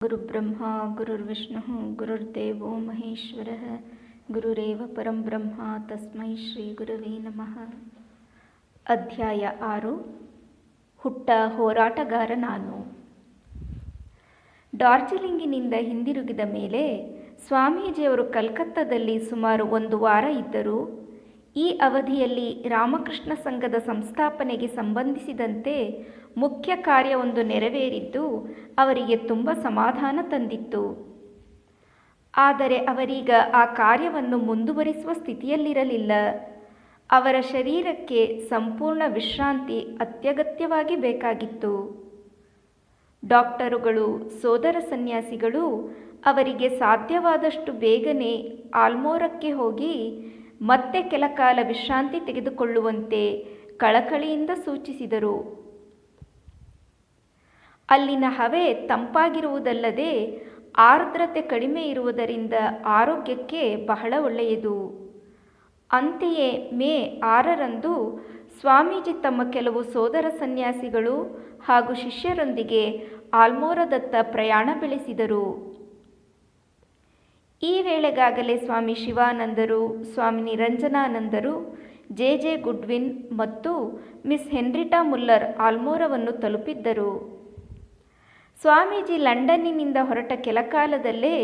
ಗುರುಬ್ರಹ್ಮ ಗುರುರ್ವಿಷ್ಣು ಗುರುರ್ದೇವೋ ಮಹೇಶ್ವರ ಗುರುರೇವ ಪರಂ ಬ್ರಹ್ಮ ತಸ್ಮೈ ಶ್ರೀ ಗುರುವೇ ನಮಃ ಅಧ್ಯಾಯ ಆರು ಹುಟ್ಟ ಹೋರಾಟಗಾರ ನಾನು ಡಾರ್ಜಿಲಿಂಗಿನಿಂದ ಹಿಂದಿರುಗಿದ ಮೇಲೆ ಸ್ವಾಮೀಜಿಯವರು ಕಲ್ಕತ್ತಾದಲ್ಲಿ ಸುಮಾರು ಒಂದು ವಾರ ಇದ್ದರು, ಈ ಅವಧಿಯಲ್ಲಿ ರಾಮಕೃಷ್ಣ ಸಂಘದ ಸಂಸ್ಥಾಪನೆಗೆ ಸಂಬಂಧಿಸಿದಂತೆ ಮುಖ್ಯ ಕಾರ್ಯವೊಂದು ನೆರವೇರಿದ್ದು ಅವರಿಗೆ ತುಂಬ ಸಮಾಧಾನ ತಂದಿತ್ತು. ಆದರೆ ಅವರೀಗ ಆ ಕಾರ್ಯವನ್ನು ಮುಂದುವರಿಸುವ ಸ್ಥಿತಿಯಲ್ಲಿರಲಿಲ್ಲ. ಅವರ ಶರೀರಕ್ಕೆ ಸಂಪೂರ್ಣ ವಿಶ್ರಾಂತಿ ಅತ್ಯಗತ್ಯವಾಗಿ ಬೇಕಾಗಿತ್ತು. ಡಾಕ್ಟರುಗಳು, ಸೋದರ ಸನ್ಯಾಸಿಗಳು ಅವರಿಗೆ ಸಾಧ್ಯವಾದಷ್ಟು ಬೇಗನೆ ಆಲ್ಮೋರಕ್ಕೆ ಹೋಗಿ ಮತ್ತೆ ಕೆಲ ಕಾಲ ವಿಶ್ರಾಂತಿ ತೆಗೆದುಕೊಳ್ಳುವಂತೆ ಕಳಕಳಿಯಿಂದ ಸೂಚಿಸಿದರು. ಅಲ್ಲಿನ ಹವೆ ತಂಪಾಗಿರುವುದಲ್ಲದೆ ಆರ್ದ್ರತೆ ಕಡಿಮೆ ಇರುವುದರಿಂದ ಆರೋಗ್ಯಕ್ಕೆ ಬಹಳ ಒಳ್ಳೆಯದು. ಅಂತೆಯೇ ಮೇ ಆರರಂದು ಸ್ವಾಮೀಜಿ ತಮ್ಮ ಕೆಲವು ಸೋದರ ಸನ್ಯಾಸಿಗಳು ಹಾಗೂ ಶಿಷ್ಯರೊಂದಿಗೆ ಆಲ್ಮೋರದತ್ತ ಪ್ರಯಾಣ ಬೆಳೆಸಿದರು. ಈ ವೇಳೆಗಾಗಲೇ ಸ್ವಾಮಿ ಶಿವಾನಂದರು, ಸ್ವಾಮಿ ನಿರಂಜನಾನಂದರು, ಜೆ ಜೆ ಗುಡ್ವಿನ್ ಮತ್ತು ಮಿಸ್ ಹೆನ್ರಿಟಾ ಮುಲ್ಲರ್ ಆಲ್ಮೋರವನ್ನು ತಲುಪಿದ್ದರು. ಸ್ವಾಮೀಜಿ ಲಂಡನ್ನಿನಿಂದ ಹೊರಟ ಕೆಲಕಾಲದಲ್ಲೇ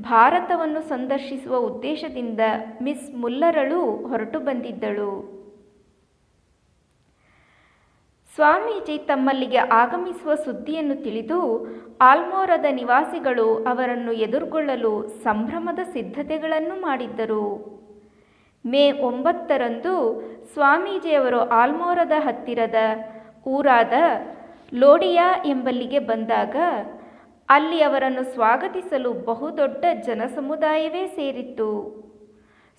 ಭಾರತವನ್ನು ಸಂದರ್ಶಿಸುವ ಉದ್ದೇಶದಿಂದ ಮಿಸ್ ಮುಲ್ಲರಳು ಹೊರಟು ಬಂದಿದ್ದಳು. ಸ್ವಾಮೀಜಿ ತಮ್ಮಲ್ಲಿಗೆ ಆಗಮಿಸುವ ಸುದ್ದಿಯನ್ನು ತಿಳಿದು ಆಲ್ಮೋರದ ನಿವಾಸಿಗಳು ಅವರನ್ನು ಎದುರುಗೊಳ್ಳಲು ಸಂಭ್ರಮದ ಸಿದ್ಧತೆಗಳನ್ನು ಮಾಡಿದ್ದರು. ಮೇ ಒಂಬತ್ತರಂದು ಸ್ವಾಮೀಜಿಯವರು ಆಲ್ಮೋರದ ಹತ್ತಿರದ ಊರಾದ ಲೋಡಿಯಾ ಎಂಬಲ್ಲಿಗೆ ಬಂದಾಗ ಅಲ್ಲಿ ಅವರನ್ನು ಸ್ವಾಗತಿಸಲು ಬಹುದೊಡ್ಡ ಜನಸಮುದಾಯವೇ ಸೇರಿತ್ತು.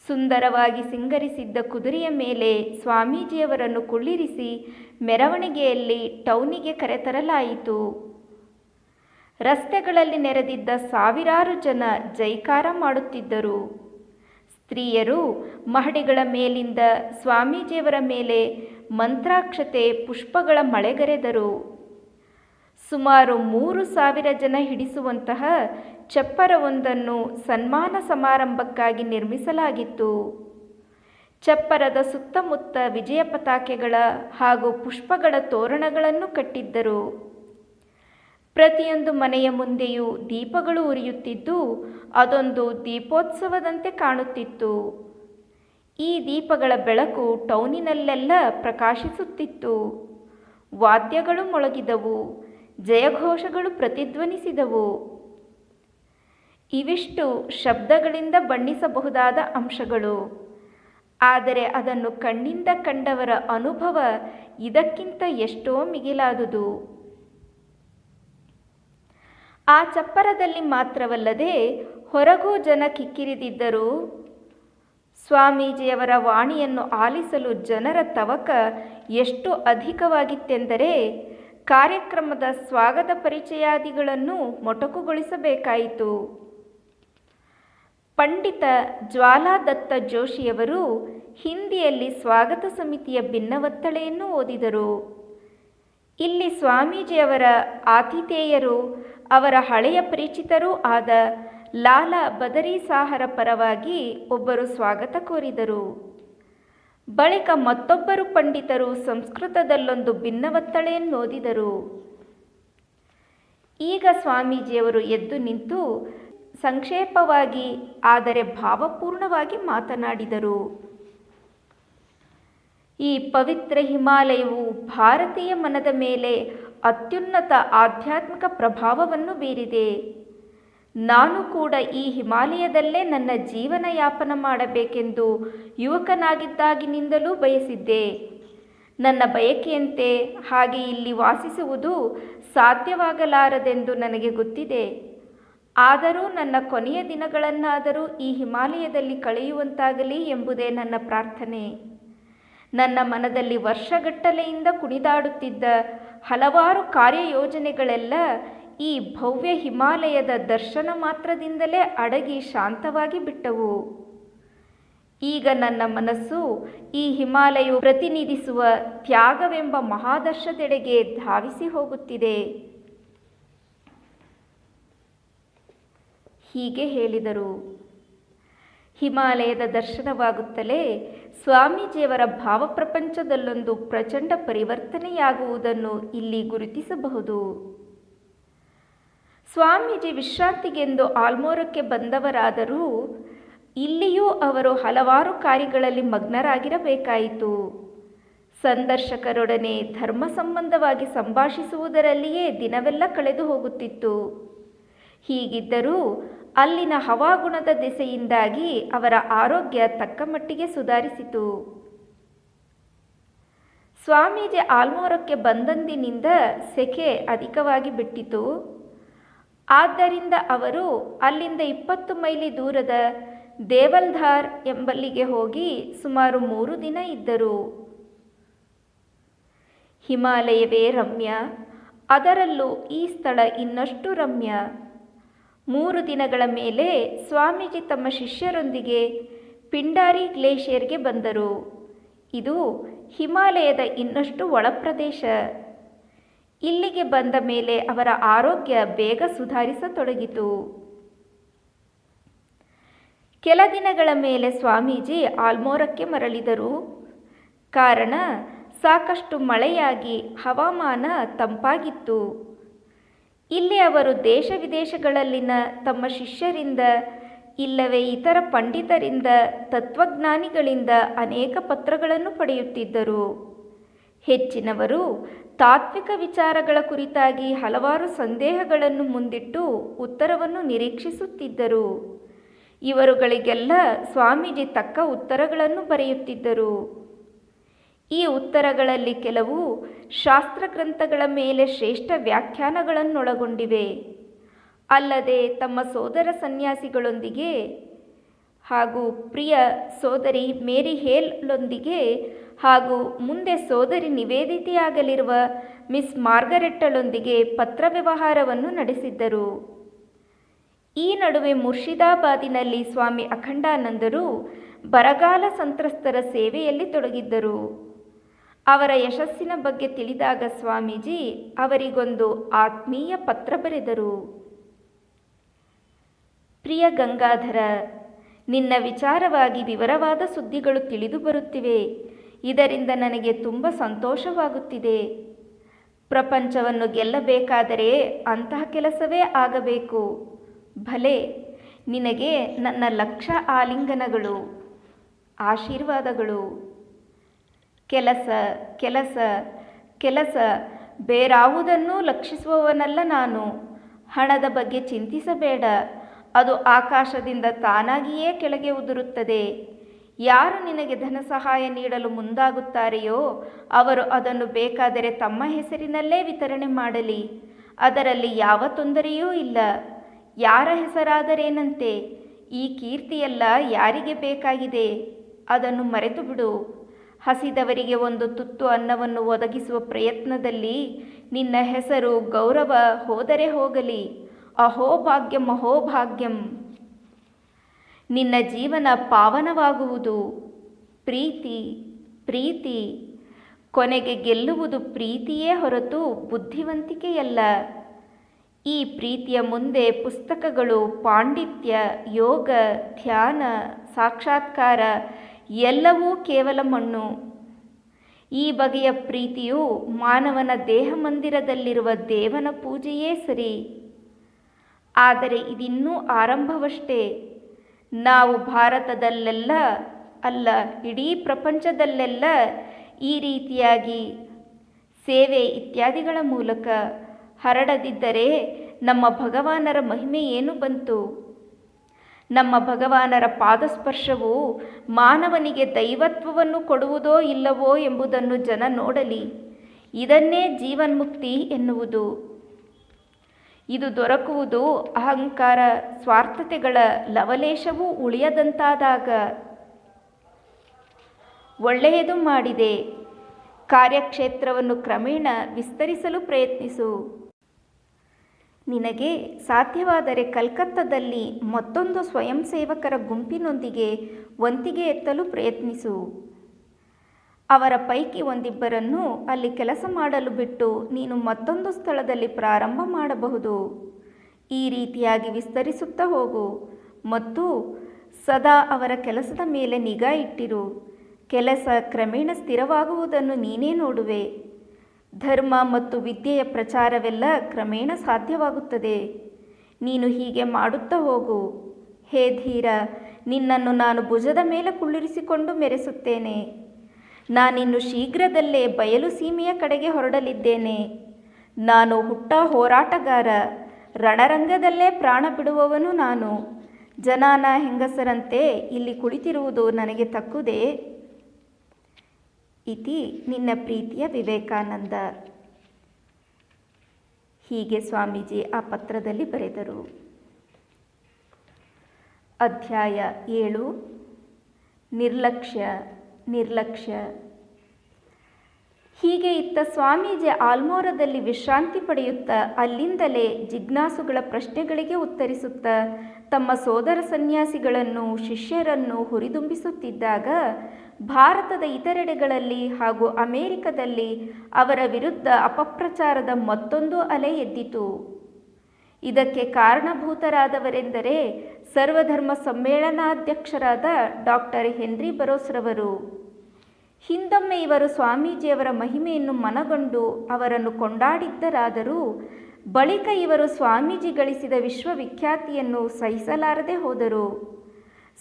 ಸುಂದರವಾಗಿ ಸಿಂಗರಿಸಿದ್ದ ಕುದುರೆಯ ಮೇಲೆ ಸ್ವಾಮೀಜಿಯವರನ್ನು ಕುಳ್ಳಿರಿಸಿ ಮೆರವಣಿಗೆಯಲ್ಲಿ ಟೌನಿಗೆ ಕರೆತರಲಾಯಿತು. ರಸ್ತೆಗಳಲ್ಲಿ ನೆರೆದಿದ್ದ ಸಾವಿರಾರು ಜನ ಜೈಕಾರ ಮಾಡುತ್ತಿದ್ದರು. ಸ್ತ್ರೀಯರು ಮಹಡಿಗಳ ಮೇಲಿಂದ ಸ್ವಾಮೀಜಿಯವರ ಮೇಲೆ ಮಂತ್ರಾಕ್ಷತೆ ಪುಷ್ಪಗಳ ಮಳೆಗರೆದರು. ಸುಮಾರು ಮೂರು ಸಾವಿರ ಜನ ಹಿಡಿಸುವಂತಹ ಚಪ್ಪರವೊಂದನ್ನು ಸನ್ಮಾನ ಸಮಾರಂಭಕ್ಕಾಗಿ ನಿರ್ಮಿಸಲಾಗಿತ್ತು. ಚಪ್ಪರದ ಸುತ್ತಮುತ್ತ ವಿಜಯ ಪತಾಕೆಗಳ ಹಾಗೂ ಪುಷ್ಪಗಳ ತೋರಣಗಳನ್ನು ಕಟ್ಟಿದ್ದರು. ಪ್ರತಿಯೊಂದು ಮನೆಯ ಮುಂದೆಯೂ ದೀಪಗಳು ಉರಿಯುತ್ತಿದ್ದು, ಅದೊಂದು ದೀಪೋತ್ಸವದಂತೆ ಕಾಣುತ್ತಿತ್ತು. ಈ ದೀಪಗಳ ಬೆಳಕು ಟೌನಿನಲ್ಲೆಲ್ಲ ಪ್ರಕಾಶಿಸುತ್ತಿತ್ತು. ವಾದ್ಯಗಳು ಮೊಳಗಿದವು. ಜಯಘೋಷಗಳು ಪ್ರತಿಧ್ವನಿಸಿದವು. ಇವಿಷ್ಟು ಶಬ್ದಗಳಿಂದ ಬಣ್ಣಿಸಬಹುದಾದ ಅಂಶಗಳು. ಆದರೆ ಅದನ್ನು ಕಣ್ಣಿಂದ ಕಂಡವರ ಅನುಭವ ಇದಕ್ಕಿಂತ ಎಷ್ಟೋ ಮಿಗಿಲಾದುದು. ಆ ಚಪ್ಪರದಲ್ಲಿ ಮಾತ್ರವಲ್ಲದೆ ಹೊರಗೂ ಜನ ಕಿಕ್ಕಿರಿದಿದ್ದರು ಸ್ವಾಮೀಜಿಯವರ ವಾಣಿಯನ್ನು ಆಲಿಸಲು ಜನರ ತವಕ ಎಷ್ಟು ಅಧಿಕವಾಗಿತ್ತೆಂದರೆ ಕಾರ್ಯಕ್ರಮದ ಸ್ವಾಗತ ಪರಿಚಯಾದಿಗಳನ್ನು ಮೊಟಕುಗೊಳಿಸಬೇಕಾಯಿತು. ಪಂಡಿತ ಜ್ವಾಲಾದತ್ತ ಜೋಶಿಯವರು ಹಿಂದಿಯಲ್ಲಿ ಸ್ವಾಗತ ಸಮಿತಿಯ ಭಿನ್ನವತ್ತಳೆಯನ್ನು ಓದಿದರು. ಇಲ್ಲಿ ಸ್ವಾಮೀಜಿಯವರ ಆತಿಥೇಯರು, ಅವರ ಹಳೆಯ ಪರಿಚಿತರೂ ಆದ ಲಾಲ ಬದರಿ ಸಾಹರ ಪರವಾಗಿ ಒಬ್ಬರು ಸ್ವಾಗತ ಕೋರಿದರು. ಬಳಿಕ ಮತ್ತೊಬ್ಬರು ಪಂಡಿತರು ಸಂಸ್ಕೃತದಲ್ಲೊಂದು ಭಿನ್ನವತ್ತಳೆಯನ್ನು ಓದಿದರು. ಈಗ ಸ್ವಾಮೀಜಿಯವರು ಎದ್ದು ನಿಂತು ಸಂಕ್ಷೇಪವಾಗಿ, ಆದರೆ ಭಾವಪೂರ್ಣವಾಗಿ ಮಾತನಾಡಿದರು. ಈ ಪವಿತ್ರ ಹಿಮಾಲಯವು ಭಾರತೀಯ ಮನದ ಮೇಲೆ ಅತ್ಯುನ್ನತ ಆಧ್ಯಾತ್ಮಿಕ ಪ್ರಭಾವವನ್ನು ಬೀರಿದೆ. ನಾನು ಕೂಡ ಈ ಹಿಮಾಲಯದಲ್ಲೇ ನನ್ನ ಜೀವನ ಯಾಪನ ಮಾಡಬೇಕೆಂದು ಯುವಕನಾಗಿದ್ದಾಗಿನಿಂದಲೂ ಬಯಸಿದ್ದೆ. ನನ್ನ ಬಯಕೆಯಂತೆ ಹಾಗೆ ಇಲ್ಲಿ ವಾಸಿಸುವುದು ಸಾಧ್ಯವಾಗಲಾರದೆಂದು ನನಗೆ ಗೊತ್ತಿದೆ. ಆದರೂ ನನ್ನ ಕೊನೆಯ ದಿನಗಳನ್ನಾದರೂ ಈ ಹಿಮಾಲಯದಲ್ಲಿ ಕಳೆಯುವಂತಾಗಲಿ ಎಂಬುದೇ ನನ್ನ ಪ್ರಾರ್ಥನೆ. ನನ್ನ ಮನದಲ್ಲಿ ವರ್ಷಗಟ್ಟಲೆಯಿಂದ ಕುಣಿದಾಡುತ್ತಿದ್ದ ಹಲವಾರು ಕಾರ್ಯಯೋಜನೆಗಳೆಲ್ಲ ಈ ಭವ್ಯ ಹಿಮಾಲಯದ ದರ್ಶನ ಮಾತ್ರದಿಂದಲೇ ಅಡಗಿ ಶಾಂತವಾಗಿ ಬಿಟ್ಟವು. ಈಗ ನನ್ನ ಮನಸ್ಸು ಈ ಹಿಮಾಲಯವು ಪ್ರತಿನಿಧಿಸುವ ತ್ಯಾಗವೆಂಬ ಮಹಾದರ್ಶದೆಡೆಗೆ ಧಾವಿಸಿ ಹೋಗುತ್ತಿದೆ. ಹೀಗೆ ಹೇಳಿದರು. ಹಿಮಾಲಯದ ದರ್ಶನವಾಗುತ್ತಲೇ ಸ್ವಾಮೀಜಿಯವರ ಭಾವಪ್ರಪಂಚದಲ್ಲೊಂದು ಪ್ರಚಂಡ ಪರಿವರ್ತನೆಯಾಗುವುದನ್ನು ಇಲ್ಲಿ ಗುರುತಿಸಬಹುದು. ಸ್ವಾಮೀಜಿ ವಿಶ್ರಾಂತಿಗೆಂದು ಆಲ್ಮೋರಕ್ಕೆ ಬಂದವರಾದರೂ ಇಲ್ಲಿಯೂ ಅವರು ಹಲವಾರು ಕಾರ್ಯಗಳಲ್ಲಿ ಮಗ್ನರಾಗಿರಬೇಕಾಯಿತು. ಸಂದರ್ಶಕರೊಡನೆ ಧರ್ಮ ಸಂಬಂಧವಾಗಿ ಸಂಭಾಷಿಸುವುದರಲ್ಲಿಯೇ ದಿನವೆಲ್ಲ ಕಳೆದು ಹೋಗುತ್ತಿತ್ತು. ಹೀಗಿದ್ದರೂ ಅಲ್ಲಿನ ಹವಾಗುಣದ ದೆಸೆಯಿಂದಾಗಿ ಅವರ ಆರೋಗ್ಯ ತಕ್ಕ ಮಟ್ಟಿಗೆ ಸುಧಾರಿಸಿತು. ಸ್ವಾಮೀಜಿ ಆಲ್ಮೋರಕ್ಕೆ ಬಂದಂದಿನಿಂದ ಸೆಕೆ ಅಧಿಕವಾಗಿ ಬಿಟ್ಟಿತು. ಆದ್ದರಿಂದ ಅವರು ಅಲ್ಲಿಂದ ಇಪ್ಪತ್ತು ಮೈಲಿ ದೂರದ ದೇವಲ್ಧಾರ್ ಎಂಬಲ್ಲಿಗೆ ಹೋಗಿ ಸುಮಾರು ಮೂರು ದಿನ ಇದ್ದರು. ಹಿಮಾಲಯವೇ ರಮ್ಯ, ಅದರಲ್ಲೂ ಈ ಸ್ಥಳ ಇನ್ನಷ್ಟು ರಮ್ಯ. ಮೂರು ದಿನಗಳ ಮೇಲೆ ಸ್ವಾಮೀಜಿ ತಮ್ಮ ಶಿಷ್ಯರೊಂದಿಗೆ ಪಿಂಡಾರಿ ಗ್ಲೇಷಿಯರ್ಗೆ ಬಂದರು. ಇದು ಹಿಮಾಲಯದ ಇನ್ನಷ್ಟು ಒಳಪ್ರದೇಶ. ಇಲ್ಲಿಗೆ ಬಂದ ಮೇಲೆ ಅವರ ಆರೋಗ್ಯ ಬೇಗ ಸುಧಾರಿಸತೊಡಗಿತು. ಕೆಲ ದಿನಗಳ ಮೇಲೆ ಸ್ವಾಮೀಜಿ ಆಲ್ಮೋರಕ್ಕೆ ಮರಳಿದರು. ಕಾರಣ, ಸಾಕಷ್ಟು ಮಳೆಯಾಗಿ ಹವಾಮಾನ ತಂಪಾಗಿತ್ತು. ಇಲ್ಲಿ ಅವರು ದೇಶ ವಿದೇಶಗಳಲ್ಲಿನ ತಮ್ಮ ಶಿಷ್ಯರಿಂದ, ಇಲ್ಲವೇ ಇತರ ಪಂಡಿತರಿಂದ, ತತ್ವಜ್ಞಾನಿಗಳಿಂದ ಅನೇಕ ಪತ್ರಗಳನ್ನು ಪಡೆಯುತ್ತಿದ್ದರು. ಹೆಚ್ಚಿನವರು ತಾತ್ವಿಕ ವಿಚಾರಗಳ ಕುರಿತಾಗಿ ಹಲವಾರು ಸಂದೇಹಗಳನ್ನು ಮುಂದಿಟ್ಟು ಉತ್ತರವನ್ನು ನಿರೀಕ್ಷಿಸುತ್ತಿದ್ದರು. ಇವರುಗಳಿಗೆಲ್ಲ ಸ್ವಾಮೀಜಿ ತಕ್ಕ ಉತ್ತರಗಳನ್ನು ಬರೆಯುತ್ತಿದ್ದರು. ಈ ಉತ್ತರಗಳಲ್ಲಿ ಕೆಲವು ಶಾಸ್ತ್ರಗ್ರಂಥಗಳ ಮೇಲೆ ಶ್ರೇಷ್ಠ ವ್ಯಾಖ್ಯಾನಗಳನ್ನೊಳಗೊಂಡಿವೆ. ಅಲ್ಲದೆ ತಮ್ಮ ಸೋದರ ಸನ್ಯಾಸಿಗಳೊಂದಿಗೆ ಹಾಗೂ ಪ್ರಿಯ ಸೋದರಿ ಮೇರಿ ಹೇಲ್ಲೊಂದಿಗೆ ಹಾಗೂ ಮುಂದೆ ಸೋದರಿ ನಿವೇದಿತೆಯಾಗಲಿರುವ ಮಿಸ್ ಮಾರ್ಗರೆಟ್ಟಳೊಂದಿಗೆ ಪತ್ರ ವ್ಯವಹಾರವನ್ನು ನಡೆಸಿದ್ದರು. ಈ ನಡುವೆ ಮುರ್ಷಿದಾಬಾದಿನಲ್ಲಿ ಸ್ವಾಮಿ ಅಖಂಡಾನಂದರು ಬರಗಾಲ ಸಂತ್ರಸ್ತರ ಸೇವೆಯಲ್ಲಿ ತೊಡಗಿದ್ದರು. ಅವರ ಯಶಸ್ಸಿನ ಬಗ್ಗೆ ತಿಳಿದಾಗ ಸ್ವಾಮೀಜಿ ಅವರಿಗೊಂದು ಆತ್ಮೀಯ ಪತ್ರ ಬರೆದರು. ಪ್ರಿಯ ಗಂಗಾಧರ ನಿನ್ನ ವಿಚಾರವಾಗಿ ವಿವರವಾದ ಸುದ್ದಿಗಳು ತಿಳಿದು ಬರುತ್ತಿವೆ. ಇದರಿಂದ ನನಗೆ ತುಂಬ ಸಂತೋಷವಾಗುತ್ತಿದೆ. ಪ್ರಪಂಚವನ್ನು ಗೆಲ್ಲಬೇಕಾದರೆ ಅಂತಹ ಕೆಲಸವೇ ಆಗಬೇಕು. ಭಲೆ, ನಿನಗೆ ನನ್ನ ಲಕ್ಷ ಆಲಿಂಗನಗಳು, ಆಶೀರ್ವಾದಗಳು. ಕೆಲಸ ಕೆಲಸ ಕೆಲಸ ಬೇರಾವುದನ್ನೂ ಲಕ್ಷಿಸುವವನಲ್ಲ ನಾನು. ಹಣದ ಬಗ್ಗೆ ಚಿಂತಿಸಬೇಡ. ಅದು ಆಕಾಶದಿಂದ ತಾನಾಗಿಯೇ ಕೆಳಗೆ ಉದುರುತ್ತದೆ. ಯಾರು ನಿನಗೆ ಧನ ಸಹಾಯ ನೀಡಲು ಮುಂದಾಗುತ್ತಾರೆಯೋ ಅವರು ಅದನ್ನು ಬೇಕಾದರೆ ತಮ್ಮ ಹೆಸರಿನಲ್ಲೇ ವಿತರಣೆ ಮಾಡಲಿ. ಅದರಲ್ಲಿ ಯಾವ ತೊಂದರೆಯೂ ಇಲ್ಲ. ಯಾರ ಹೆಸರಾದರೇನಂತೆ? ಈ ಕೀರ್ತಿಯೆಲ್ಲ ಯಾರಿಗೆ ಬೇಕಾಗಿದೆ? ಅದನ್ನು ಮರೆತು ಬಿಡು ಹಸಿದವರಿಗೆ ಒಂದು ತುತ್ತು ಅನ್ನವನ್ನು ಒದಗಿಸುವ ಪ್ರಯತ್ನದಲ್ಲಿ ನಿನ್ನ ಹೆಸರು ಗೌರವ ಹೋದರೆ ಹೋಗಲಿ. ಅಹೋಭಾಗ್ಯಂ ಅಹೋಭಾಗ್ಯಂ ನಿನ್ನ ಜೀವನ ಪಾವನವಾಗುವುದು. ಪ್ರೀತಿ ಪ್ರೀತಿ. ಕೊನೆಗೆ ಗೆಲ್ಲುವುದು ಪ್ರೀತಿಯೇ ಹೊರತು ಬುದ್ಧಿವಂತಿಕೆಯಲ್ಲ. ಈ ಪ್ರೀತಿಯ ಮುಂದೆ ಪುಸ್ತಕಗಳು, ಪಾಂಡಿತ್ಯ, ಯೋಗ, ಧ್ಯಾನ, ಸಾಕ್ಷಾತ್ಕಾರ ಎಲ್ಲವೂ ಕೇವಲ ಮಣ್ಣು. ಈ ಬಗೆಯ ಪ್ರೀತಿಯು ಮಾನವನ ದೇಹ ಮಂದಿರದಲ್ಲಿರುವ ದೇವನ ಪೂಜೆಯೇ ಸರಿ. ಆದರೆ ಇದಿನ್ನೂ ಆರಂಭವಷ್ಟೇ. ನಾವು ಭಾರತದಲ್ಲೆಲ್ಲ ಅಲ್ಲ, ಇಡೀ ಪ್ರಪಂಚದಲ್ಲೆಲ್ಲ ಈ ರೀತಿಯಾಗಿ ಸೇವೆ ಇತ್ಯಾದಿಗಳ ಮೂಲಕ ಹರಡದಿದ್ದರೆ ನಮ್ಮ ಭಗವಾನರ ಮಹಿಮೆ ಏನು ಬಂತು? ನಮ್ಮ ಭಗವಾನರ ಪಾದಸ್ಪರ್ಶವು ಮಾನವನಿಗೆ ದೈವತ್ವವನ್ನು ಕೊಡುವುದೋ ಇಲ್ಲವೋ ಎಂಬುದನ್ನು ಜನ ನೋಡಲಿ. ಇದನ್ನೇ ಜೀವನ್ಮುಕ್ತಿ ಎನ್ನುವುದು. ಇದು ದೊರಕುವುದು ಅಹಂಕಾರ ಸ್ವಾರ್ಥತೆಗಳ ಲವಲೇಶವೂ ಉಳಿಯದಂತಾದಾಗ. ಒಳ್ಳೆಯದು ಮಾಡಿದೆ. ಕಾರ್ಯಕ್ಷೇತ್ರವನ್ನು ಕ್ರಮೇಣ ವಿಸ್ತರಿಸಲು ಪ್ರಯತ್ನಿಸು. ನಿನಗೆ ಸಾಧ್ಯವಾದರೆ ಕಲ್ಕತ್ತಾದಲ್ಲಿ ಮತ್ತೊಂದು ಸ್ವಯಂ ಸೇವಕರ ಗುಂಪಿನೊಂದಿಗೆ ಒಂತಿಗೆ ಎತ್ತಲು ಪ್ರಯತ್ನಿಸು. ಅವರ ಪೈಕಿ ಒಂದಿಬ್ಬರನ್ನು ಅಲ್ಲಿ ಕೆಲಸ ಮಾಡಲು ಬಿಟ್ಟು ನೀನು ಮತ್ತೊಂದು ಸ್ಥಳದಲ್ಲಿ ಪ್ರಾರಂಭ ಮಾಡಬಹುದು. ಈ ರೀತಿಯಾಗಿ ವಿಸ್ತರಿಸುತ್ತಾ ಹೋಗು. ಮತ್ತು ಸದಾ ಅವರ ಕೆಲಸದ ಮೇಲೆ ನಿಗಾ ಇಟ್ಟಿರು. ಕೆಲಸ ಕ್ರಮೇಣ ಸ್ಥಿರವಾಗುವುದನ್ನು ನೀನೇ ನೋಡುವೆ. ಧರ್ಮ ಮತ್ತು ವಿದ್ಯೆಯ ಪ್ರಚಾರವೆಲ್ಲ ಕ್ರಮೇಣ ಸಾಧ್ಯವಾಗುತ್ತದೆ. ನೀನು ಹೀಗೆ ಮಾಡುತ್ತಾ ಹೋಗು. ಹೇ ಧೀರ, ನಿನ್ನನ್ನು ನಾನು ಭುಜದ ಮೇಲೆ ಕುಳ್ಳಿರಿಸಿಕೊಂಡು ಮೆರೆಸುತ್ತೇನೆ. ನಾನಿನ್ನು ಶೀಘ್ರದಲ್ಲೇ ಬಯಲು ಸೀಮೆಯ ಕಡೆಗೆ ಹೊರಡಲಿದ್ದೇನೆ. ನಾನು ಹುಟ್ಟ ಹೋರಾಟಗಾರ, ರಣರಂಗದಲ್ಲೇ ಪ್ರಾಣ ಬಿಡುವವನು ನಾನು. ಜನಾನ ಹೆಂಗಸರಂತೆ ಇಲ್ಲಿ ಕುಳಿತಿರುವುದು ನನಗೆ ತಕ್ಕುದೇ? ಇತಿ ನಿನ್ನ ಪ್ರೀತಿಯ ವಿವೇಕಾನಂದ. ಹೀಗೆ ಸ್ವಾಮೀಜಿ ಆ ಪತ್ರದಲ್ಲಿ ಬರೆದರು. ಅಧ್ಯಾಯ ಏಳು. ನಿರ್ಲಕ್ಷ್ಯ. ನಿರ್ಲಕ್ಷ್ಯ. ಹೀಗೆ ಇತ್ತ ಸ್ವಾಮೀಜಿ ಆಲ್ಮೋರದಲ್ಲಿ ವಿಶ್ರಾಂತಿ ಪಡೆಯುತ್ತಾ ಅಲ್ಲಿಂದಲೇ ಜಿಜ್ಞಾಸುಗಳ ಪ್ರಶ್ನೆಗಳಿಗೆ ಉತ್ತರಿಸುತ್ತ ತಮ್ಮ ಸೋದರ ಸನ್ಯಾಸಿಗಳನ್ನು, ಶಿಷ್ಯರನ್ನು ಹುರಿದುಂಬಿಸುತ್ತಿದ್ದಾಗ ಭಾರತದ ಇತರೆಡೆಗಳಲ್ಲಿ ಹಾಗೂ ಅಮೆರಿಕದಲ್ಲಿ ಅವರ ವಿರುದ್ಧ ಅಪಪ್ರಚಾರದ ಮತ್ತೊಂದು ಅಲೆ ಎದ್ದಿತು. ಇದಕ್ಕೆ ಕಾರಣಭೂತರಾದವರೆಂದರೆ ಸರ್ವಧರ್ಮ ಸಮ್ಮೇಳನಾಧ್ಯಕ್ಷರಾದ ಡಾಕ್ಟರ್ ಹೆನ್ರಿ ಬರೋಸ್ರವರು. ಹಿಂದೊಮ್ಮೆ ಇವರು ಸ್ವಾಮೀಜಿಯವರ ಮಹಿಮೆಯನ್ನು ಮನಗೊಂಡು ಅವರನ್ನು ಕೊಂಡಾಡಿದ್ದರಾದರೂ ಬಳಿಕ ಇವರು ಸ್ವಾಮೀಜಿ ಗಳಿಸಿದ ವಿಶ್ವವಿಖ್ಯಾತಿಯನ್ನು ಸಹಿಸಲಾರದೆ ಹೋದರು.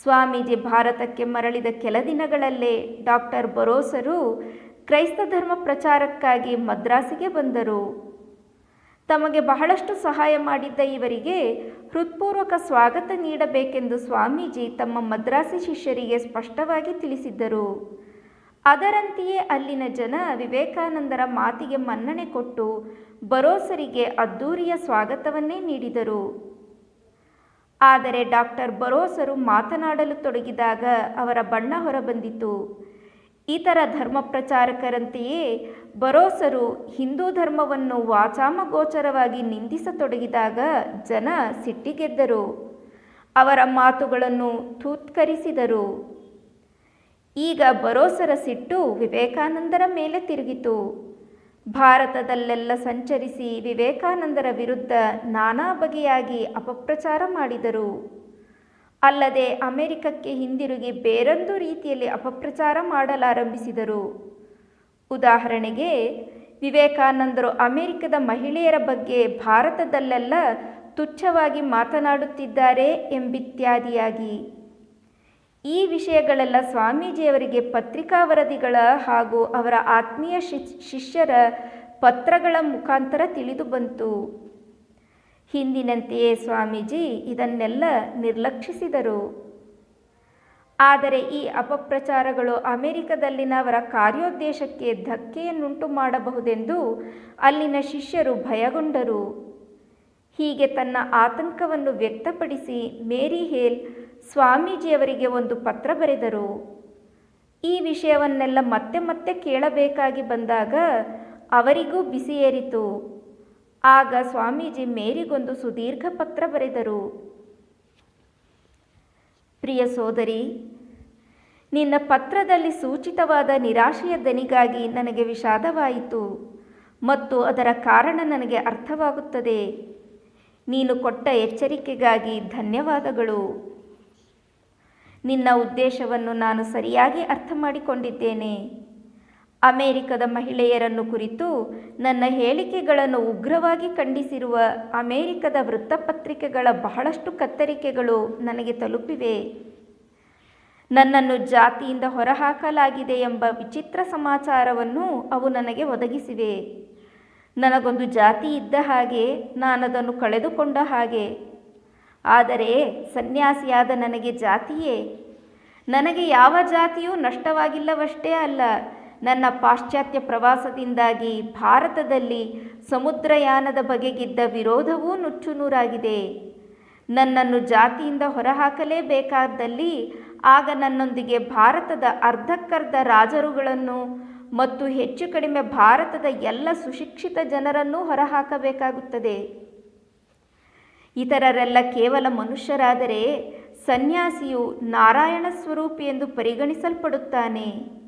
ಸ್ವಾಮೀಜಿ ಭಾರತಕ್ಕೆ ಮರಳಿದ ಕೆಲ ದಿನಗಳಲ್ಲೇ ಡಾಕ್ಟರ್ ಬರೋಸರು ಕ್ರೈಸ್ತ ಧರ್ಮ ಪ್ರಚಾರಕ್ಕಾಗಿ ಮದ್ರಾಸಿಗೆ ಬಂದರು. ತಮಗೆ ಬಹಳಷ್ಟು ಸಹಾಯ ಮಾಡಿದ್ದ ಇವರಿಗೆ ಹೃತ್ಪೂರ್ವಕ ಸ್ವಾಗತ ನೀಡಬೇಕೆಂದು ಸ್ವಾಮೀಜಿ ತಮ್ಮ ಮದ್ರಾಸಿ ಶಿಷ್ಯರಿಗೆ ಸ್ಪಷ್ಟವಾಗಿ ತಿಳಿಸಿದ್ದರು. ಅದರಂತೆಯೇ ಅಲ್ಲಿನ ಜನ ವಿವೇಕಾನಂದರ ಮಾತಿಗೆ ಮನ್ನಣೆ ಕೊಟ್ಟು ಬರೋಸರಿಗೆ ಅದ್ದೂರಿಯ ಸ್ವಾಗತವನ್ನೇ ನೀಡಿದರು. ಆದರೆ ಡಾಕ್ಟರ್ ಬರೋಸರು ಮಾತನಾಡಲು ತೊಡಗಿದಾಗ ಅವರ ಬಣ್ಣ ಹೊರಬಂದಿತು. ಇತರ ಧರ್ಮ ಪ್ರಚಾರಕರಂತೆಯೇ ಬರೋಸರು ಹಿಂದೂ ಧರ್ಮವನ್ನು ವಾಚಾಮಗೋಚರವಾಗಿ ನಿಂದಿಸತೊಡಗಿದಾಗ ಜನ ಸಿಟ್ಟಿಗೆದ್ದರು. ಅವರ ಮಾತುಗಳನ್ನು ತೂತ್ಕರಿಸಿದರು. ಈಗ ಬರೋಸರ ಸಿಟ್ಟು ವಿವೇಕಾನಂದರ ಮೇಲೆ ತಿರುಗಿತು. ಭಾರತದಲ್ಲೆಲ್ಲ ಸಂಚರಿಸಿ ವಿವೇಕಾನಂದರ ವಿರುದ್ಧ ನಾನಾ ಬಗೆಯಾಗಿ ಅಪಪ್ರಚಾರ ಮಾಡಿದರು. ಅಲ್ಲದೆ ಅಮೆರಿಕಕ್ಕೆ ಹಿಂದಿರುಗಿ ಬೇರೊಂದು ರೀತಿಯಲ್ಲಿ ಅಪಪ್ರಚಾರ ಮಾಡಲಾರಂಭಿಸಿದರು. ಉದಾಹರಣೆಗೆ, ವಿವೇಕಾನಂದರು ಅಮೆರಿಕದ ಮಹಿಳೆಯರ ಬಗ್ಗೆ ಭಾರತದಲ್ಲೆಲ್ಲ ತುಚ್ಛವಾಗಿ ಮಾತನಾಡುತ್ತಿದ್ದಾರೆ ಎಂಬಿತ್ಯಾದಿಯಾಗಿ. ಈ ವಿಷಯಗಳೆಲ್ಲ ಸ್ವಾಮೀಜಿಯವರಿಗೆ ಪತ್ರಿಕಾ ವರದಿಗಳ ಹಾಗೂ ಅವರ ಆತ್ಮೀಯ ಶಿಷ್ಯರ ಪತ್ರಗಳ ಮುಖಾಂತರ ತಿಳಿದು ಬಂತು. ಹಿಂದಿನಂತೆಯೇ ಸ್ವಾಮೀಜಿ ಇದನ್ನೆಲ್ಲ ನಿರ್ಲಕ್ಷಿಸಿದರು. ಆದರೆ ಈ ಅಪಪ್ರಚಾರಗಳು ಅಮೆರಿಕದಲ್ಲಿನವರ ಕಾರ್ಯೋದ್ದೇಶಕ್ಕೆ ಧಕ್ಕೆಯನ್ನುಂಟು ಮಾಡಬಹುದೆಂದು ಅಲ್ಲಿನ ಶಿಷ್ಯರು ಭಯಗೊಂಡರು. ಹೀಗೆ ತನ್ನ ಆತಂಕವನ್ನು ವ್ಯಕ್ತಪಡಿಸಿ ಮೇರಿ ಹೇಲ್ ಸ್ವಾಮೀಜಿಯವರಿಗೆ ಒಂದು ಪತ್ರ ಬರೆದರು. ಈ ವಿಷಯವನ್ನೆಲ್ಲ ಮತ್ತೆ ಮತ್ತೆ ಕೇಳಬೇಕಾಗಿ ಬಂದಾಗ ಅವರಿಗೂ ಬಿಸಿ ಏರಿತು. ಆಗ ಸ್ವಾಮೀಜಿ ಮೇರಿಗೊಂದು ಸುದೀರ್ಘ ಪತ್ರ ಬರೆದರು. ಪ್ರಿಯ ಸೋದರಿ, ನಿನ್ನ ಪತ್ರದಲ್ಲಿ ಸೂಚಿತವಾದ ನಿರಾಶೆಯ ದನಿಗಾಗಿ ನನಗೆ ವಿಷಾದವಾಯಿತು ಮತ್ತು ಅದರ ಕಾರಣ ನನಗೆ ಅರ್ಥವಾಗುತ್ತದೆ. ನೀನು ಕೊಟ್ಟ ಎಚ್ಚರಿಕೆಗಾಗಿ ಧನ್ಯವಾದಗಳು. ನಿನ್ನ ಉದ್ದೇಶವನ್ನು ನಾನು ಸರಿಯಾಗಿ ಅರ್ಥ ಮಾಡಿಕೊಂಡಿದ್ದೇನೆ ಅಮೆರಿಕದ ಮಹಿಳೆಯರನ್ನು ಕುರಿತು ನನ್ನ ಹೇಳಿಕೆಗಳನ್ನು ಉಗ್ರವಾಗಿ ಖಂಡಿಸಿರುವ ಅಮೆರಿಕದ ವೃತ್ತಪತ್ರಿಕೆಗಳ ಬಹಳಷ್ಟು ಕತ್ತರಿಕೆಗಳು ನನಗೆ ತಲುಪಿವೆ. ನನ್ನನ್ನು ಜಾತಿಯಿಂದ ಹೊರಹಾಕಲಾಗಿದೆ ಎಂಬ ವಿಚಿತ್ರ ಸಮಾಚಾರವನ್ನು ಅವು ನನಗೆ ಒದಗಿಸಿವೆ. ನನಗೊಂದು ಜಾತಿ ಇದ್ದ ಹಾಗೆ ನಾನದನ್ನು ಕಳೆದುಕೊಂಡ ಹಾಗೆ. ಆದರೆ ಸನ್ಯಾಸಿಯಾದ ನನಗೆ ಜಾತಿಯೇ. ನನಗೆ ಯಾವ ಜಾತಿಯೂ ನಷ್ಟವಾಗಿಲ್ಲವಷ್ಟೇ ಅಲ್ಲ. ನನ್ನ ಪಾಶ್ಚಾತ್ಯ ಪ್ರವಾಸದಿಂದಾಗಿ ಭಾರತದಲ್ಲಿ ಸಮುದ್ರಯಾನದ ಬಗೆಗಿದ್ದ ವಿರೋಧವೂ ನುಚ್ಚುನೂರಾಗಿದೆ. ನನ್ನನ್ನು ಜಾತಿಯಿಂದ ಹೊರಹಾಕಲೇಬೇಕಾದಲ್ಲಿ ಆಗ ನನ್ನೊಂದಿಗೆ ಭಾರತದ ಅರ್ಧಕ್ಕರ್ಧ ರಾಜರುಗಳನ್ನು ಮತ್ತು ಹೆಚ್ಚು ಕಡಿಮೆ ಭಾರತದ ಎಲ್ಲ ಸುಶಿಕ್ಷಿತ ಜನರನ್ನೂ ಹೊರಹಾಕಬೇಕಾಗುತ್ತದೆ. ಇತರರೆಲ್ಲ ಕೇವಲ ಮನುಷ್ಯರಾದರೆ ಸನ್ಯಾಸಿಯು ನಾರಾಯಣ ಸ್ವರೂಪಿ ಎಂದು ಪರಿಗಣಿಸಲ್ಪಡುತ್ತಾನೆ.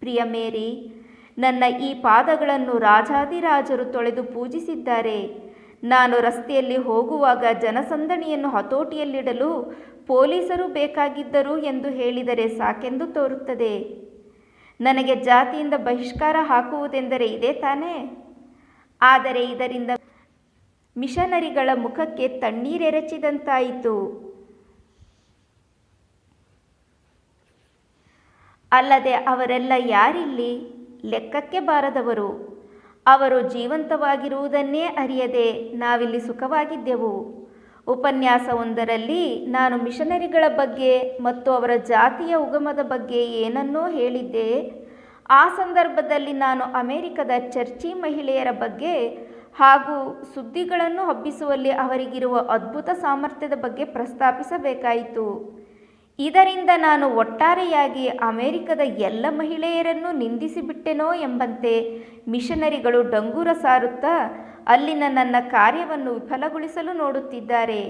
ಪ್ರಿಯ ಮೇರಿ, ನನ್ನ ಈ ಪಾದಗಳನ್ನು ರಾಜಾದಿರಾಜರು ತೊಳೆದು ಪೂಜಿಸಿದ್ದಾರೆ. ನಾನು ರಸ್ತೆಯಲ್ಲಿ ಹೋಗುವಾಗ ಜನಸಂದಣಿಯನ್ನು ಹತೋಟಿಯಲ್ಲಿಡಲು ಪೊಲೀಸರು ಬೇಕಾಗಿದ್ದರು ಎಂದು ಹೇಳಿದರೆ ಸಾಕೆಂದು ತೋರುತ್ತದೆ. ನನಗೆ ಜಾತಿಯಿಂದ ಬಹಿಷ್ಕಾರ ಹಾಕುವುದೆಂದರೆ ಇದೇ ತಾನೇ? ಆದರೆ ಇದರಿಂದ ಮಿಷನರಿಗಳ ಮುಖಕ್ಕೆ ತಣ್ಣೀರೆರಚಿದಂತಾಯಿತು. ಅಲ್ಲದೆ ಅವರೆಲ್ಲ ಯಾರಿಲ್ಲಿ? ಲೆಕ್ಕಕ್ಕೆ ಬಾರದವರು. ಅವರು ಜೀವಂತವಾಗಿರುವುದನ್ನೇ ಅರಿಯದೆ ನಾವಿಲ್ಲಿ ಸುಖವಾಗಿದ್ದೆವು. ಉಪನ್ಯಾಸವೊಂದರಲ್ಲಿ ನಾನು ಮಿಷನರಿಗಳ ಬಗ್ಗೆ ಮತ್ತು ಅವರ ಜಾತಿಯ ಉಗಮದ ಬಗ್ಗೆ ಏನನ್ನೋ ಹೇಳಿದ್ದೆ. ಆ ಸಂದರ್ಭದಲ್ಲಿ ನಾನು ಅಮೆರಿಕದ ಚರ್ಚಿ ಮಹಿಳೆಯರ ಬಗ್ಗೆ ಹಾಗೂ ಸುದ್ದಿಗಳನ್ನು ಹಬ್ಬಿಸುವಲ್ಲಿ ಅವರಿಗಿರುವ ಅದ್ಭುತ ಸಾಮರ್ಥ್ಯದ ಬಗ್ಗೆ ಪ್ರಸ್ತಾಪಿಸಬೇಕಾಯಿತು. ಇದರಿಂದ ನಾನು ಒಟ್ಟಾರೆಯಾಗಿ ಅಮೆರಿಕದ ಎಲ್ಲ ಮಹಿಳೆಯರನ್ನು ನಿಂದಿಸಿಬಿಟ್ಟೆನೋ ಎಂಬಂತೆ ಮಿಷನರಿಗಳು ಡಂಗೂರ ಸಾರುತ್ತಾ ಅಲ್ಲಿನ ನನ್ನ ಕಾರ್ಯವನ್ನು ವಿಫಲಗೊಳಿಸಲು ನೋಡುತ್ತಿದ್ದಾರೆ.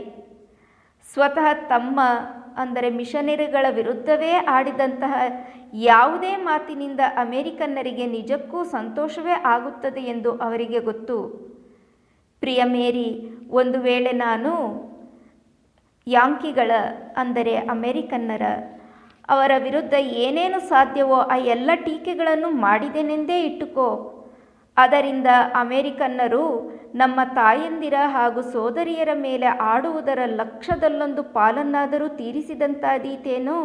ಸ್ವತಃ ತಮ್ಮ, ಅಂದರೆ ಮಿಷನರಿಗಳ ವಿರುದ್ಧವೇ ಆಡಿದಂತಹ ಯಾವುದೇ ಮಾತಿನಿಂದ ಅಮೆರಿಕನ್ನರಿಗೆ ನಿಜಕ್ಕೂ ಸಂತೋಷವೇ ಆಗುತ್ತದೆ ಎಂದು ಅವರಿಗೆ ಗೊತ್ತು. ಪ್ರಿಯ ಮೇರಿ, ಒಂದು ವೇಳೆ ನಾನು ಯಾಂಕಿಗಳ, ಅಂದರೆ ಅಮೆರಿಕನ್ನರ, ಅವರ ವಿರುದ್ಧ ಏನೇನು ಸಾಧ್ಯವೋ ಆ ಎಲ್ಲ ಟೀಕೆಗಳನ್ನು ಮಾಡಿದೆನೆಂದೇ ಇಟ್ಟುಕೋ. ಅದರಿಂದ ಅಮೆರಿಕನ್ನರು ನಮ್ಮ ತಾಯಂದಿರ ಹಾಗೂ ಸೋದರಿಯರ ಮೇಲೆ ಆಡುವುದರ ಲಕ್ಷದಲ್ಲೊಂದು ಪಾಲನ್ನಾದರೂ ತೀರಿಸಿದಂತಾದೀತೇನೋ?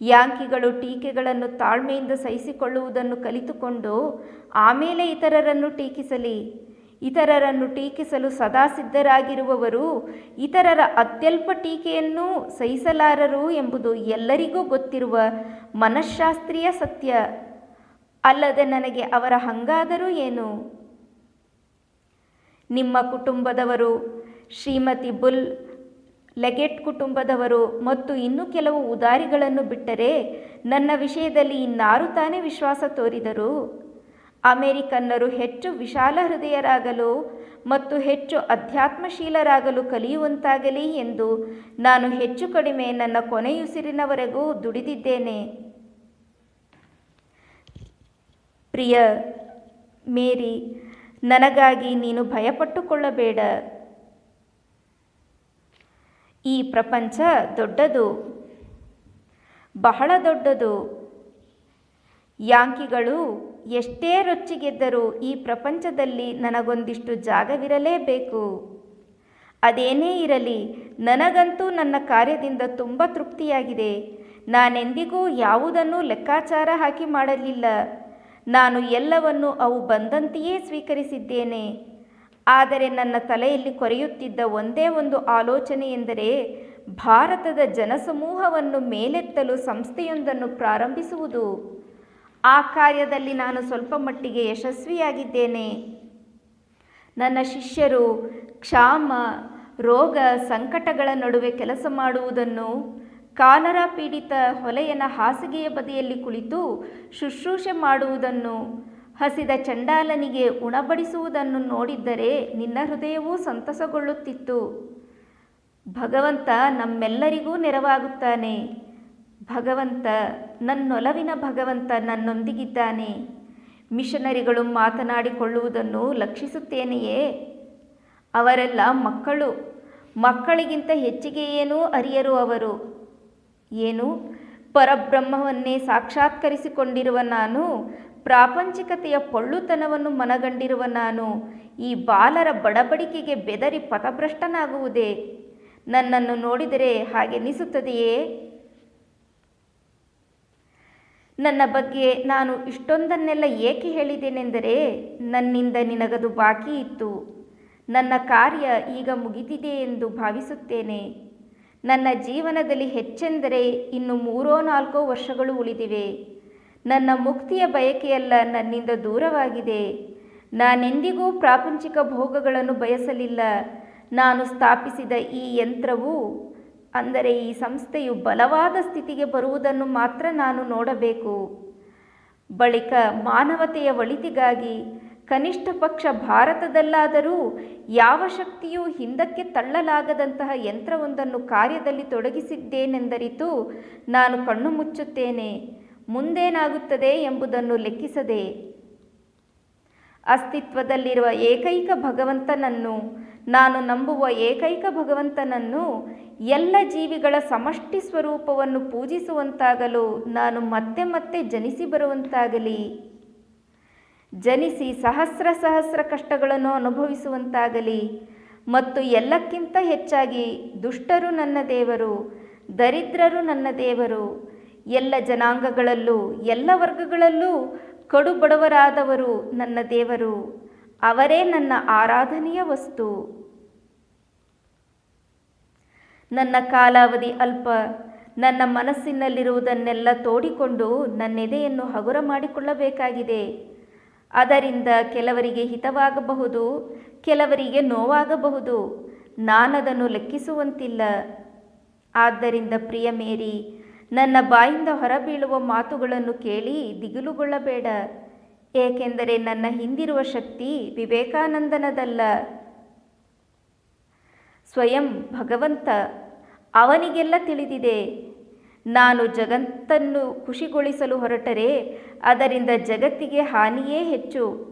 ಯಾಂಕಿಗಳು ಟೀಕೆಗಳನ್ನು ತಾಳ್ಮೆಯಿಂದ ಸಹಿಸಿಕೊಳ್ಳುವುದನ್ನು ಕಲಿತುಕೊಂಡು ಆಮೇಲೆ ಇತರರನ್ನು ಟೀಕಿಸಲಿ. ಇತರರನ್ನು ಟೀಕಿಸಲು ಸದಾ ಸಿದ್ಧರಾಗಿರುವವರು, ಇತರರ ಅತ್ಯಲ್ಪ ಟೀಕೆಯನ್ನು ಸಹಿಸಲಾರರು ಎಂಬುದು ಎಲ್ಲರಿಗೂ ಗೊತ್ತಿರುವ ಮನಃಶಾಸ್ತ್ರೀಯ ಸತ್ಯ. ಅಲ್ಲದೆ ನನಗೆ ಅವರ ಹಂಗಾದರೂ ಏನು? ನಿಮ್ಮ ಕುಟುಂಬದವರು, ಶ್ರೀಮತಿ ಬುಲ್ ಲೆಗೆಟ್ ಕುಟುಂಬದವರು ಮತ್ತು ಇನ್ನೂ ಕೆಲವು ಉದಾರಿಗಳನ್ನು ಬಿಟ್ಟರೆ ನನ್ನ ವಿಷಯದಲ್ಲಿ ಇನ್ನಾರು ತಾನೇ ವಿಶ್ವಾಸ ತೋರಿದರು. ಅಮೆರಿಕನ್ನರು ಹೆಚ್ಚು ವಿಶಾಲ ಹೃದಯರಾಗಲು ಮತ್ತು ಹೆಚ್ಚು ಅಧ್ಯಾತ್ಮಶೀಲರಾಗಲು ಕಲಿಯುವಂತಾಗಲಿ ಎಂದು ನಾನು ಹೆಚ್ಚು ಕಡಿಮೆ ನನ್ನ ಕೊನೆಯುಸಿರಿನವರೆಗೂ ದುಡಿದಿದ್ದೇನೆ. ಪ್ರಿಯ ಮೇರಿ, ನನಗಾಗಿ ನೀನು ಭಯಪಟ್ಟುಕೊಳ್ಳಬೇಡ. ಈ ಪ್ರಪಂಚ ದೊಡ್ಡದು, ಬಹಳ ದೊಡ್ಡದು. ಯಾಂಕಿಗಳು ಎಷ್ಟೇ ರೊಚ್ಚಿಗೆದ್ದರೂ ಈ ಪ್ರಪಂಚದಲ್ಲಿ ನನಗೊಂದಿಷ್ಟು ಜಾಗವಿರಲೇಬೇಕು. ಅದೇನೇ ಇರಲಿ, ನನಗಂತೂ ನನ್ನ ಕಾರ್ಯದಿಂದ ತುಂಬ ತೃಪ್ತಿಯಾಗಿದೆ. ನಾನೆಂದಿಗೂ ಯಾವುದನ್ನು ಲೆಕ್ಕಾಚಾರ ಹಾಕಿ ಮಾಡಲಿಲ್ಲ. ನಾನು ಎಲ್ಲವನ್ನು ಅವು ಬಂದಂತೆಯೇ ಸ್ವೀಕರಿಸಿದ್ದೇನೆ. ಆದರೆ ನನ್ನ ತಲೆಯಲ್ಲಿ ಕೊರೆಯುತ್ತಿದ್ದ ಒಂದೇ ಒಂದು ಆಲೋಚನೆ ಎಂದರೆ, ಭಾರತದ ಜನಸಮೂಹವನ್ನು ಮೇಲೆತ್ತಲು ಸಂಸ್ಥೆಯೊಂದನ್ನು ಪ್ರಾರಂಭಿಸುವುದು. ಆ ಕಾರ್ಯದಲ್ಲಿ ನಾನು ಸ್ವಲ್ಪ ಮಟ್ಟಿಗೆ ಯಶಸ್ವಿಯಾಗಿದ್ದೇನೆ. ನನ್ನ ಶಿಷ್ಯರು ಕ್ಷಾಮ, ರೋಗ, ಸಂಕಟಗಳ ನಡುವೆ ಕೆಲಸ ಮಾಡುವುದನ್ನು ಕಾಲರ ಪೀಡಿತ ಹೊಲೆಯನ ಹಾಸಿಗೆಯ ಬದಿಯಲ್ಲಿ ಕುಳಿತು ಶುಶ್ರೂಷೆ ಮಾಡುವುದನ್ನು, ಹಸಿದ ಚಂಡಾಲನಿಗೆ ಉಣಬಡಿಸುವುದನ್ನು ನೋಡಿದ್ದರೆ ನಿನ್ನ ಹೃದಯವೂ ಸಂತಸಗೊಳ್ಳುತ್ತಿತ್ತು. ಭಗವಂತ ನಮ್ಮೆಲ್ಲರಿಗೂ ನೆರವಾಗುತ್ತಾನೆ. ಭಗವಂತ, ನನ್ನೊಲವಿನ ಭಗವಂತ ನನ್ನೊಂದಿಗಿದ್ದಾನೆ. ಮಿಷನರಿಗಳು ಮಾತನಾಡಿಕೊಳ್ಳುವುದನ್ನು ಲಕ್ಷಿಸುತ್ತೇನೆಯೇ? ಅವರೆಲ್ಲ ಮಕ್ಕಳು. ಮಕ್ಕಳಿಗಿಂತ ಹೆಚ್ಚಿಗೆ ಏನೂ ಅರಿಯರು ಅವರು? ಏನು? ಪರಬ್ರಹ್ಮವನ್ನೇ ಸಾಕ್ಷಾತ್ಕರಿಸಿಕೊಂಡಿರುವ ನಾನು, ಪ್ರಾಪಂಚಿಕತೆಯ ಪೊಳ್ಳುತನವನ್ನು ಮನಗಂಡಿರುವ ನಾನು, ಈ ಬಾಲರ ಬಡಬಡಿಕೆಗೆ ಬೆದರಿ ಪಥಭ್ರಷ್ಟನಾಗುವುದೇ? ನನ್ನನ್ನು ನೋಡಿದರೆ ಹಾಗೆನಿಸುತ್ತದೆಯೇ ನನ್ನ ಬಗ್ಗೆ ನಾನು ಇಷ್ಟೊಂದನ್ನೆಲ್ಲ ಏಕೆ ಹೇಳಿದ್ದೇನೆಂದರೆ ನನ್ನಿಂದ ನಿನಗದು ಬಾಕಿ ಇತ್ತು. ನನ್ನ ಕಾರ್ಯ ಈಗ ಮುಗಿದಿದೆ ಎಂದು ಭಾವಿಸುತ್ತೇನೆ. ನನ್ನ ಜೀವನದಲ್ಲಿ ಹೆಚ್ಚೆಂದರೆ ಇನ್ನು ಮೂರೋ ನಾಲ್ಕೋ ವರ್ಷಗಳು ಉಳಿದಿವೆ. ನನ್ನ ಮುಕ್ತಿಯ ಬಯಕೆಯೆಲ್ಲ ನನ್ನಿಂದ ದೂರವಾಗಿದೆ. ನಾನೆಂದಿಗೂ ಪ್ರಾಪಂಚಿಕ ಭೋಗಗಳನ್ನು ಬಯಸಲಿಲ್ಲ. ನಾನು ಸ್ಥಾಪಿಸಿದ ಈ ಯಂತ್ರವು ಅಂದರೆ ಈ ಸಂಸ್ಥೆಯು ಬಲವಾದ ಸ್ಥಿತಿಗೆ ಬರುವುದನ್ನು ಮಾತ್ರ ನಾನು ನೋಡಬೇಕು. ಬಳಿಕ ಮಾನವತೆಯ ಒಳಿತಿಗಾಗಿ ಕನಿಷ್ಠ ಪಕ್ಷ ಭಾರತದಲ್ಲಾದರೂ ಯಾವ ಶಕ್ತಿಯೂ ಹಿಂದಕ್ಕೆ ತಳ್ಳಲಾಗದಂತಹ ಯಂತ್ರವೊಂದನ್ನು ಕಾರ್ಯದಲ್ಲಿ ತೊಡಗಿಸಿದ್ದೇನೆಂದರಿತು ನಾನು ಕಣ್ಣು ಮುಚ್ಚುತ್ತೇನೆ. ಮುಂದೇನಾಗುತ್ತದೆ ಎಂಬುದನ್ನು ಲೆಕ್ಕಿಸದೆ ಅಸ್ತಿತ್ವದಲ್ಲಿರುವ ಏಕೈಕ ಭಗವಂತನನ್ನು ನಾನು ನಂಬುವ ಏಕೈಕ ಭಗವಂತನನ್ನು ಎಲ್ಲ ಜೀವಿಗಳ ಸಮಷ್ಟಿ ಸ್ವರೂಪವನ್ನು ಪೂಜಿಸುವಂತಾಗಲು ನಾನು ಮತ್ತೆ ಮತ್ತೆ ಜನಿಸಿ ಬರುವಂತಾಗಲಿ. ಜನಿಸಿ ಸಹಸ್ರ ಸಹಸ್ರ ಕಷ್ಟಗಳನ್ನು ಅನುಭವಿಸುವಂತಾಗಲಿ. ಮತ್ತು ಎಲ್ಲಕ್ಕಿಂತ ಹೆಚ್ಚಾಗಿ ದುಷ್ಟರು ನನ್ನ ದೇವರು, ದರಿದ್ರರು ನನ್ನ ದೇವರು, ಎಲ್ಲ ಜನಾಂಗಗಳಲ್ಲೂ, ಎಲ್ಲ ವರ್ಗಗಳಲ್ಲೂ ಕಡುಬಡವರಾದವರು ನನ್ನ ದೇವರು. ಅವರೇ ನನ್ನ ಆರಾಧನೆಯ ವಸ್ತು. ನನ್ನ ಕಾಲಾವಧಿ ಅಲ್ಪ, ನನ್ನ ಮನಸ್ಸಿನಲ್ಲಿರುವುದನ್ನೆಲ್ಲ ತೋಡಿಕೊಂಡು ನನ್ನೆದೆಯನ್ನು ಹಗುರ ಮಾಡಿಕೊಳ್ಳಬೇಕಾಗಿದೆ. ಅದರಿಂದ ಕೆಲವರಿಗೆ ಹಿತವಾಗಬಹುದು, ಕೆಲವರಿಗೆ ನೋವಾಗಬಹುದು. ನಾನದನ್ನು ಲೆಕ್ಕಿಸುವಂತಿಲ್ಲ. ಆದ್ದರಿಂದ ಪ್ರಿಯ ಮೇರಿ ನನ್ನ ಬಾಯಿಂದ ಹೊರಬೀಳುವ ಮಾತುಗಳನ್ನು ಕೇಳಿ ದಿಗಿಲುಗೊಳ್ಳಬೇಡ. ಏಕೆಂದರೆ ನನ್ನ ಹಿಂದಿರುವ ಶಕ್ತಿ ವಿವೇಕಾನಂದನದಲ್ಲ. ಸ್ವಯಂ ಭಗವಂತ ಅವನಿಗೆಲ್ಲ ತಿಳಿದಿದೆ. ನಾನು ಜಗತ್ತನ್ನು ಖುಷಿಗೊಳಿಸಲು ಹೊರಟರೆ, ಅದರಿಂದ ಜಗತ್ತಿಗೆ ಹಾನಿಯೇ ಹೆಚ್ಚು.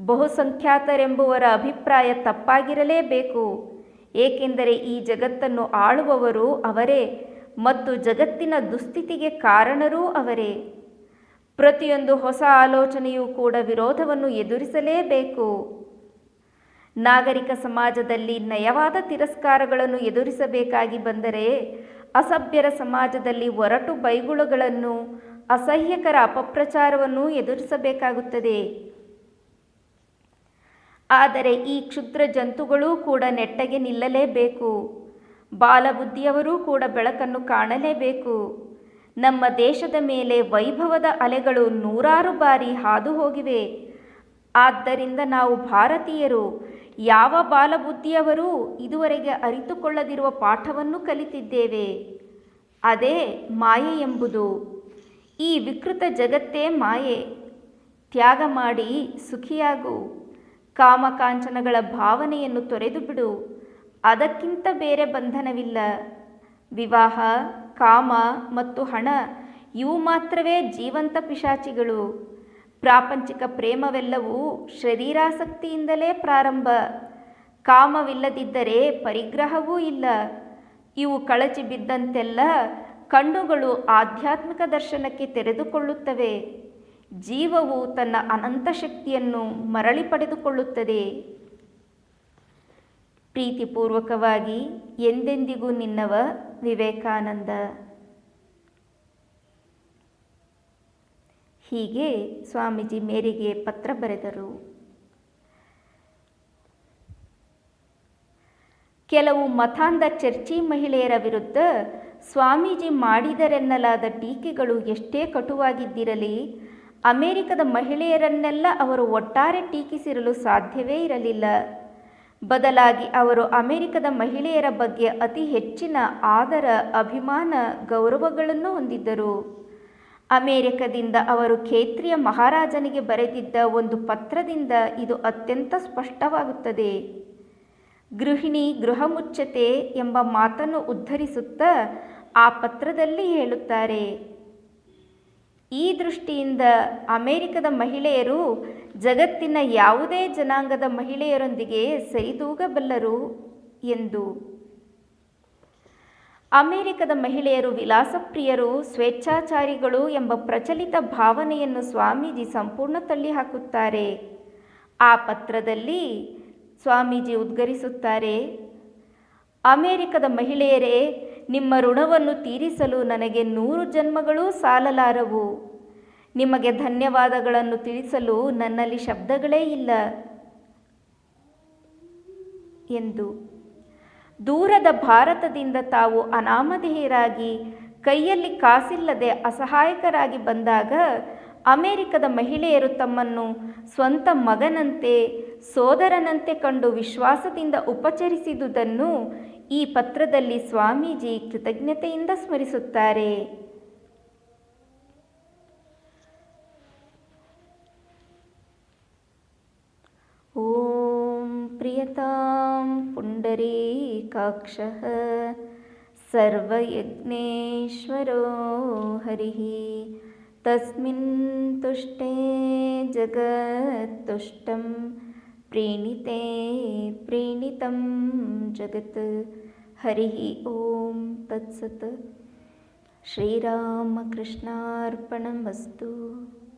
ಬಹುಸಂಖ್ಯಾತರೆಂಬುವರ ಅಭಿಪ್ರಾಯ ತಪ್ಪಾಗಿರಲೇಬೇಕು. ಏಕೆಂದರೆ ಈ ಜಗತ್ತನ್ನು ಆಳುವವರು ಅವರೇ ಮತ್ತು ಜಗತ್ತಿನ ದುಸ್ಥಿತಿಗೆ ಕಾರಣರೂ ಅವರೇ. ಪ್ರತಿಯೊಂದು ಹೊಸ ಆಲೋಚನೆಯೂ ಕೂಡ ವಿರೋಧವನ್ನು ಎದುರಿಸಲೇಬೇಕು. ನಾಗರಿಕ ಸಮಾಜದಲ್ಲಿ ನಯವಾದ ತಿರಸ್ಕಾರಗಳನ್ನು ಎದುರಿಸಬೇಕಾಗಿ ಬಂದರೆ ಅಸಭ್ಯರ ಸಮಾಜದಲ್ಲಿ ಒರಟು ಬೈಗುಳಗಳನ್ನು, ಅಸಹ್ಯಕರ ಅಪಪ್ರಚಾರವನ್ನು ಎದುರಿಸಬೇಕಾಗುತ್ತದೆ. ಆದರೆ ಈ ಕ್ಷುದ್ರ ಜಂತುಗಳೂ ಕೂಡ ನೆಟ್ಟಗೆ ನಿಲ್ಲಲೇಬೇಕು. ಬಾಲಬುದ್ಧಿಯವರೂ ಕೂಡ ಬೆಳಕನ್ನು ಕಾಣಲೇಬೇಕು. ನಮ್ಮ ದೇಶದ ಮೇಲೆ ವೈಭವದ ಅಲೆಗಳು ನೂರಾರು ಬಾರಿ ಹಾದು ಹೋಗಿವೆ ಆದ್ದರಿಂದ ನಾವು ಭಾರತೀಯರು, ಯಾವ ಬಾಲಬುದ್ಧಿಯವರೂ ಇದುವರೆಗೆ ಅರಿತುಕೊಳ್ಳದಿರುವ ಪಾಠವನ್ನು ಕಲಿತಿದ್ದೇವೆ. ಅದೇ ಮಾಯೆ ಎಂಬುದು. ಈ ವಿಕೃತ ಜಗತ್ತೇ ಮಾಯೆ. ತ್ಯಾಗ ಮಾಡಿ ಸುಖಿಯಾಗು. ಕಾಮಕಾಂಚನಗಳ ಭಾವನೆಯನ್ನು ತೊರೆದು ಬಿಡು ಅದಕ್ಕಿಂತ ಬೇರೆ ಬಂಧನವಿಲ್ಲ. ವಿವಾಹ ಕಾಮ ಮತ್ತು ಹಣ, ಇವು ಮಾತ್ರವೇ ಜೀವಂತ ಪಿಶಾಚಿಗಳು. ಪ್ರಾಪಂಚಿಕ ಪ್ರೇಮವೆಲ್ಲವೂ ಶರೀರಾಸಕ್ತಿಯಿಂದಲೇ ಪ್ರಾರಂಭ. ಕಾಮವಿಲ್ಲದಿದ್ದರೆ ಪರಿಗ್ರಹವೂ ಇಲ್ಲ. ಇವು ಕಳಚಿ ಬಿದ್ದಂತೆಲ್ಲ ಕಣ್ಣುಗಳು ಆಧ್ಯಾತ್ಮಿಕ ದರ್ಶನಕ್ಕೆ ತೆರೆದುಕೊಳ್ಳುತ್ತವೆ. ಜೀವವು ತನ್ನ ಅನಂತ ಶಕ್ತಿಯನ್ನು ಮರಳಿ ಪಡೆದುಕೊಳ್ಳುತ್ತದೆ. ಪ್ರೀತಿಪೂರ್ವಕವಾಗಿ ಎಂದೆಂದಿಗೂ ನಿನ್ನವ ವಿವೇಕಾನಂದ. ಹೀಗೆ ಸ್ವಾಮೀಜಿ ಮೇರಿಗೆ ಪತ್ರ ಬರೆದರು. ಕೆಲವು ಮತಾಂಧ ಚರ್ಚಿ ಮಹಿಳೆಯರ ವಿರುದ್ಧ ಸ್ವಾಮೀಜಿ ಮಾಡಿದರೆನ್ನಲಾದ ಟೀಕೆಗಳು ಎಷ್ಟೇ ಕಟುವಾಗಿದ್ದಿರಲಿ, ಅಮೆರಿಕದ ಮಹಿಳೆಯರನ್ನೆಲ್ಲ ಅವರು ಒಟ್ಟಾರೆ ಟೀಕಿಸಿರಲು ಸಾಧ್ಯವೇ ಇರಲಿಲ್ಲ. ಬದಲಾಗಿ ಅವರು ಅಮೆರಿಕದ ಮಹಿಳೆಯರ ಬಗ್ಗೆ ಅತಿ ಹೆಚ್ಚಿನ ಆದರ, ಅಭಿಮಾನ, ಗೌರವಗಳನ್ನು ಹೊಂದಿದ್ದರು. ಅಮೆರಿಕದಿಂದ ಅವರು ಖೇತ್ರಿಯ ಮಹಾರಾಜನಿಗೆ ಬರೆದಿದ್ದ ಒಂದು ಪತ್ರದಿಂದ ಇದು ಅತ್ಯಂತ ಸ್ಪಷ್ಟವಾಗುತ್ತದೆ. ಗೃಹಿಣಿ ಗೃಹ ಎಂಬ ಮಾತನ್ನು ಉದ್ಧರಿಸುತ್ತಾ ಆ ಪತ್ರದಲ್ಲಿ ಹೇಳುತ್ತಾರೆ. ಈ ದೃಷ್ಟಿಯಿಂದ ಅಮೆರಿಕದ ಮಹಿಳೆಯರು ಜಗತ್ತಿನ ಯಾವುದೇ ಜನಾಂಗದ ಮಹಿಳೆಯರೊಂದಿಗೆ ಸರಿದೂಗಬಲ್ಲರು ಎಂದು. ಅಮೆರಿಕದ ಮಹಿಳೆಯರು ವಿಲಾಸಪ್ರಿಯರು, ಸ್ವೇಚ್ಛಾಚಾರಿಗಳು ಎಂಬ ಪ್ರಚಲಿತ ಭಾವನೆಯನ್ನು ಸ್ವಾಮೀಜಿ ಸಂಪೂರ್ಣ ತಳ್ಳಿ ಹಾಕುತ್ತಾರೆ ಆ ಪತ್ರದಲ್ಲಿ ಸ್ವಾಮೀಜಿ ಉದ್ಗರಿಸುತ್ತಾರೆ, ಅಮೆರಿಕದ ಮಹಿಳೆಯರೇ, ನಿಮ್ಮ ಋಣವನ್ನು ತೀರಿಸಲು ನನಗೆ ನೂರು ಜನ್ಮಗಳೂ ಸಾಲಲಾರವು. ನಿಮಗೆ ಧನ್ಯವಾದಗಳನ್ನು ತಿಳಿಸಲು ನನ್ನಲ್ಲಿ ಶಬ್ದಗಳೇ ಇಲ್ಲ ಎಂದು. ದೂರದ ಭಾರತದಿಂದ ತಾವು ಅನಾಮಧೇಯರಾಗಿ ಕೈಯಲ್ಲಿ ಕಾಸಿಲ್ಲದೆ ಅಸಹಾಯಕರಾಗಿ ಬಂದಾಗ ಅಮೆರಿಕದ ಮಹಿಳೆಯರು ತಮ್ಮನ್ನು ಸ್ವಂತ ಮಗನಂತೆ, ಸೋದರನಂತೆ ಕಂಡು ವಿಶ್ವಾಸದಿಂದ ಉಪಚರಿಸಿದುದನ್ನು ಈ ಪತ್ರದಲ್ಲಿ ಸ್ವಾಮೀಜಿ ಕೃತಜ್ಞತೆಯಿಂದ ಸ್ಮರಿಸುತ್ತಾರೆ. यतां पुण्डरीकाक्षः सर्वयज्ञेश्वरो हरिः। तस्मिन् तुष्टे जगत्तुष्टं प्रीणिते प्रीणितं जगत्। हरिः ॐ तत्सत्। श्रीरामकृष्णार्पणमस्तु।